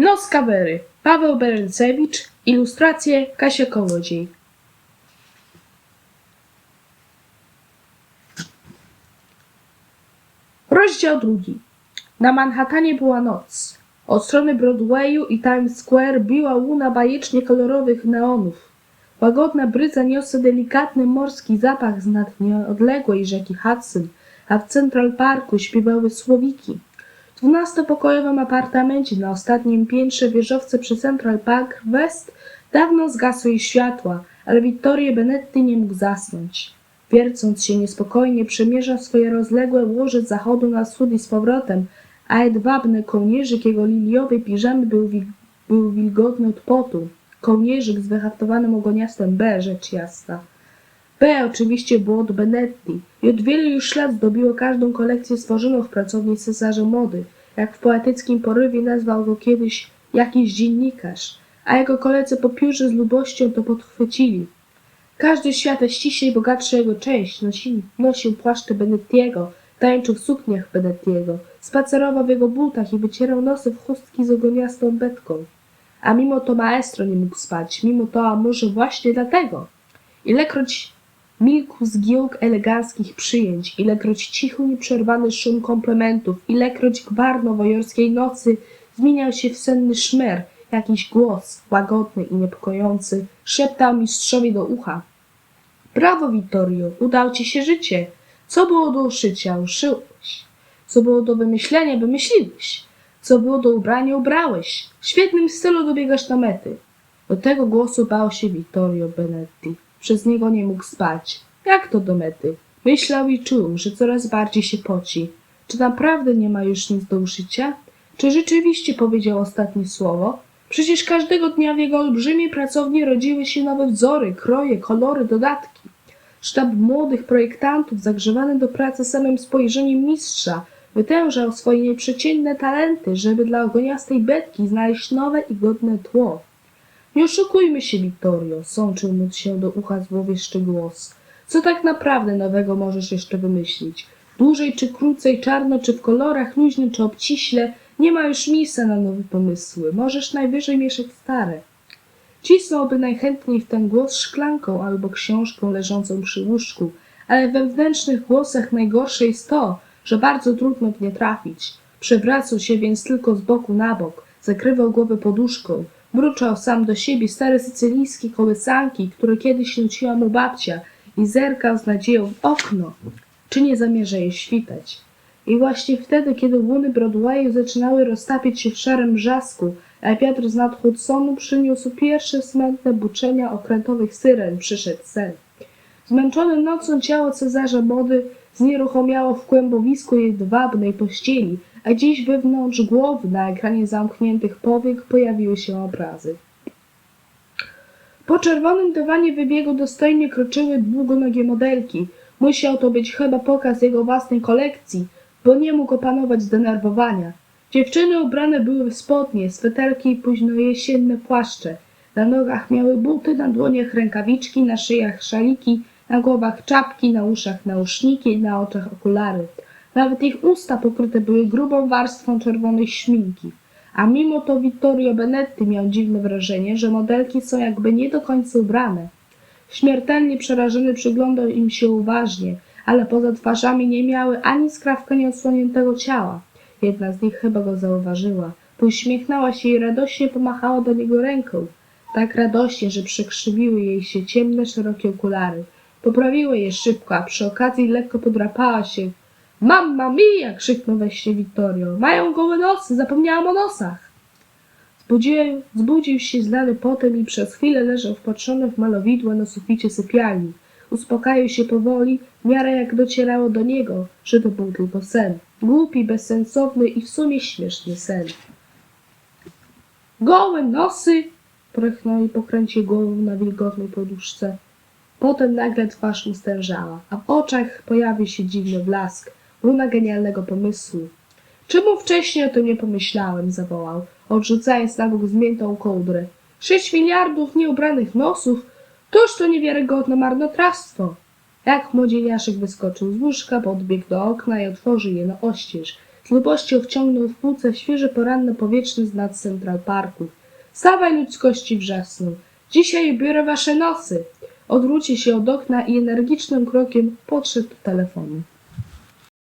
Nos kawery. Paweł Berencewicz. Ilustracje Kasia Kołodziej. Rozdział drugi. Na Manhattanie była noc. Od strony Broadwayu i Times Square biła łuna bajecznie kolorowych neonów. Łagodna bryza niosła delikatny morski zapach z nad nieodległej rzeki Hudson, a w Central Parku śpiewały słowiki. Dwunastopokojowym apartamencie na ostatnim piętrze wieżowce przy Central Park West dawno zgasły jej światła, ale Vittorio Benetti nie mógł zasnąć. Wiercąc się niespokojnie, przemierza swoje rozległe łoże z zachodu na wschód i z powrotem, a jedwabny kołnierzyk jego liliowej piżamy był, wi- był wilgotny od potu. Kołnierzyk z wyhaftowanym ogoniastem B, rzecz jasna. B oczywiście było od Benetti i od wielu już lat zdobiło każdą kolekcję stworzoną w pracowni cesarza mody, jak w poetyckim porywie nazwał go kiedyś jakiś dziennikarz, a jego koledzy po piórze z lubością to podchwycili. Każdy świata ściślej bogatszy jego część nosi, nosił płaszcze Benettiego, tańczył w sukniach Benettiego, spacerował w jego butach i wycierał nosy w chustki z ogoniastą betką. A mimo to maestro nie mógł spać, mimo to, a może właśnie dlatego. Ilekroć milkł zgiełk eleganckich przyjęć, ilekroć cichu nieprzerwany szum komplementów, ilekroć gwar nowojorskiej nocy zmieniał się w senny szmer, jakiś głos, łagodny i niepokojący, szeptał mistrzowi do ucha. Brawo, Vittorio, udało ci się życie. Co było do uszycia, uszyłeś. Co było do wymyślenia, wymyśliłeś. Co było do ubrania, ubrałeś. W świetnym stylu dobiegasz na mety. Do tego głosu bał się Vittorio Benetti. Przez niego nie mógł spać. Jak to do mety? Myślał i czuł, że coraz bardziej się poci. Czy naprawdę nie ma już nic do uszycia? Czy rzeczywiście powiedział ostatnie słowo? Przecież każdego dnia w jego olbrzymiej pracowni rodziły się nowe wzory, kroje, kolory, dodatki. Sztab młodych projektantów, zagrzewany do pracy samym spojrzeniem mistrza, wytężał swoje nieprzeciętne talenty, żeby dla ogoniastej betki znaleźć nowe i godne tło. Nie oszukujmy się, Vittorio, sączył mu się do ucha złowieszczy głos. Co tak naprawdę nowego możesz jeszcze wymyślić? Dłużej czy krócej, czarno czy w kolorach, luźno czy obciśle, nie ma już miejsca na nowe pomysły. Możesz najwyżej mieszać stare. Cisnąłby najchętniej w ten głos szklanką albo książką leżącą przy łóżku, ale we wewnętrznych głosach najgorsze jest to, że bardzo trudno w nie trafić. Przewracał się więc tylko z boku na bok, zakrywał głowę poduszką, mruczał sam do siebie stare sycylijskie kołysanki, które kiedyś nuciła mu babcia i zerkał z nadzieją w okno, czy nie zamierza je świtać. I właśnie wtedy, kiedy łuny Broadwayu zaczynały roztapiać się w szarym brzasku, a wiatr z nad przyniósł pierwsze smętne buczenia okrętowych syren, przyszedł sen. Zmęczone nocą ciało Cezarza Mody znieruchomiało w kłębowisku jedwabnej pościeli, a dziś wewnątrz głowy na ekranie zamkniętych powiek pojawiły się obrazy. Po czerwonym dywanie wybiegu dostojnie kroczyły długonogie modelki. Musiał to być chyba pokaz jego własnej kolekcji, bo nie mógł opanować zdenerwowania. Dziewczyny ubrane były w spodnie, sweterki i późnojesienne płaszcze. Na nogach miały buty, na dłoniach rękawiczki, na szyjach szaliki, na głowach czapki, na uszach nauszniki, na oczach okulary. Nawet ich usta pokryte były grubą warstwą czerwonej szminki. A mimo to Vittorio Benetti miał dziwne wrażenie, że modelki są jakby nie do końca ubrane. Śmiertelnie przerażony przyglądał im się uważnie, ale poza twarzami nie miały ani skrawka nieodsłoniętego ciała. Jedna z nich chyba go zauważyła. Uśmiechnęła się i radośnie pomachała do niego ręką. Tak radośnie, że przekrzywiły jej się ciemne, szerokie okulary. Poprawiły je szybko, a przy okazji lekko podrapała się. Mamma mia! krzyknął we śnie Vittorio. Mają gołe nosy, zapomniałam o nosach. Zbudził, zbudził się znany potem i przez chwilę leżał wpatrzony w malowidło na suficie sypialni. Uspokajał się powoli, w miarę jak docierało do niego, że to był tylko sen. Głupi, bezsensowny i w sumie śmieszny sen. Gołe nosy! Prychnął i pokręcił głową na wilgotnej poduszce. Potem nagle twarz mu stężała, a w oczach pojawił się dziwny blask, runa genialnego pomysłu. Czemu wcześniej o tym nie pomyślałem? zawołał, odrzucając na bok zmiętą kołdrę. Sześć miliardów nieubranych nosów? Toż to niewiarygodne marnotrawstwo. Jak młodzieniaszek wyskoczył z łóżka, podbiegł do okna i otworzył je na oścież. Słabością wciągnął w płuce świeży poranny powietrzny z nad Central Parku. Stawaj ludzkości wrzasnął. Dzisiaj biorę wasze nosy. Odwrócił się od okna i energicznym krokiem podszedł do telefonu.